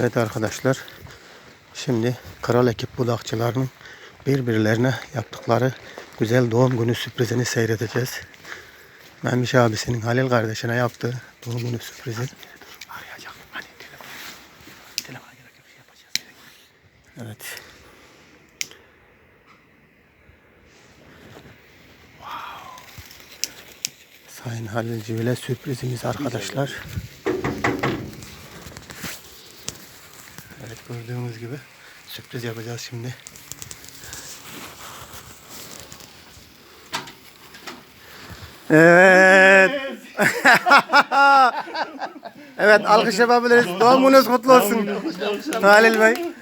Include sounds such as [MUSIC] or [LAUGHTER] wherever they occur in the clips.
Evet arkadaşlar. Şimdi kral ekip budakçılarının birbirlerine yaptıkları güzel doğum günü sürprizini seyredeceğiz. Memiş abisinin Halil kardeşine yaptığı doğum günü sürprizi. Evet. Sayın Halil Civile sürprizimiz arkadaşlar. Evet gördüğünüz gibi sürpriz yapacağız şimdi. Evet. [LAUGHS] evet alkış yapabiliriz. Doğum gününüz kutlu olsun. Halil Bey.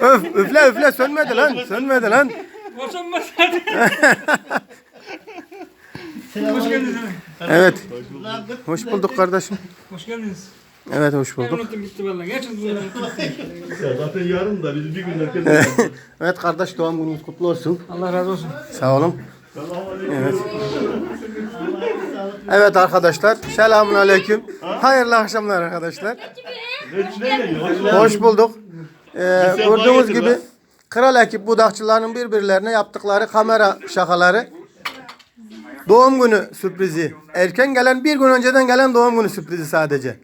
Öf, üfle üfle sönmedi lan. Sönmedi lan. Boşanma. Hoş geldiniz. Evet. Hoş bulduk kardeşim. Hoş geldiniz. Evet hoş Ben bulduk. unuttum gitti valla. Gerçekten unuttum. Ya zaten yarın da biz bir gün erken [LAUGHS] Evet kardeş doğum gününüz kutlu olsun. Allah razı olsun. Sağ olun. Evet. Evet arkadaşlar. Selamun aleyküm. Hayırlı akşamlar arkadaşlar. Hoş bulduk. Ee, gördüğünüz gibi kral ekip budakçılarının birbirlerine yaptıkları kamera şakaları. Doğum günü sürprizi. Erken gelen bir gün önceden gelen doğum günü sürprizi sadece.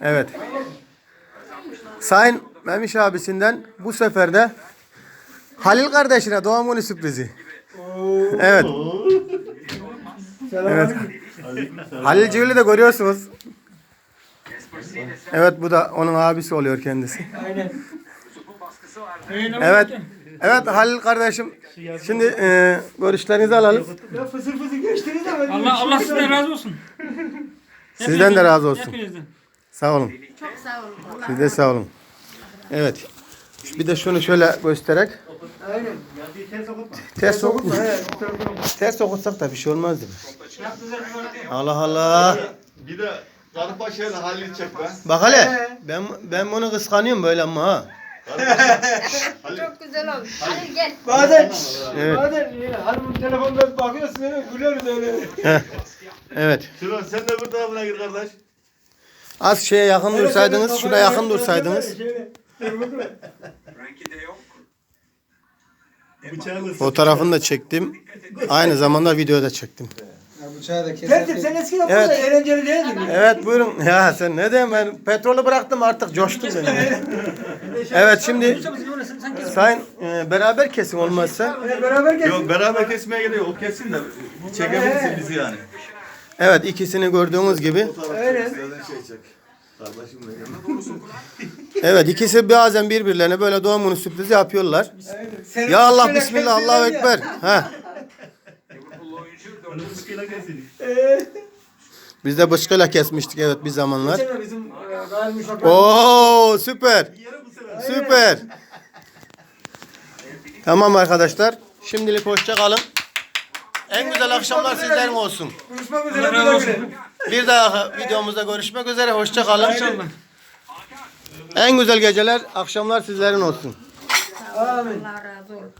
Evet. Sayın Memiş abisinden bu sefer de Halil kardeşine doğum günü sürprizi. Evet. Evet. Halil Civili de görüyorsunuz. Evet bu da onun abisi oluyor kendisi. Aynen. Evet. Evet Halil kardeşim. Şimdi e, görüşlerinizi alalım. Ya fısır fısır geçtiniz de ben Allah Allah sizden razı olsun. Sizden de razı olsun. Hepinizden. Sağ olun. Çok sağ olun. Siz de sağ olun. Evet. Bir de şunu şöyle göstererek. Aynen. Ya bir ters okutma. Ters bu okutsak da bir şey olmaz değil mi? Allah Allah. Bir de Karpaşa'yla Halil çek be. Bak hele. Ben ben bunu kıskanıyorum böyle ama ha. [LAUGHS] çok güzel olmuş. Hadi gel. Bazen, Evet. bazen ya, hanımın telefondan bakıyorsun öyle güleriz öyle. Evet. Şuran sen de bir tarafına gir kardeş. Az şeye yakın dursaydınız, şuna yakın dursaydınız. Fotoğrafını da çektim. Aynı zamanda videoda çektim. Tertip sen eskiden Evet. burada eğlenceli değildin. Evet buyurun. Ya sen ne diyeyim ben petrolü bıraktım artık coştum ben. Evet şimdi sayın e, beraber kesin olmazsa. Beraber gelsin. Yok beraber kesmeye gerek yok. O kesin de çekebilirsin bizi yani. Evet ikisini gördüğünüz gibi. Kardeşim. Evet ikisi bazen birbirlerine böyle doğum günü sürprizi yapıyorlar. Senin Ya Allah şöyle bismillah kesin Allahu ya. ekber. Ha. Sıkıyla kesin. Biz de bıçkıyla kesmiştik evet bir zamanlar. Geçen bizim e. Oo süper. Süper. Tamam arkadaşlar. Şimdilik hoşça kalın. En güzel akşamlar sizlerin olsun. Konuşmak üzere güle olsun. güle. Bir daha videomuzda görüşmek üzere. Hoşça kalın. İnşallah. En güzel geceler, akşamlar sizlerin olsun. Amin. Allah razı olsun.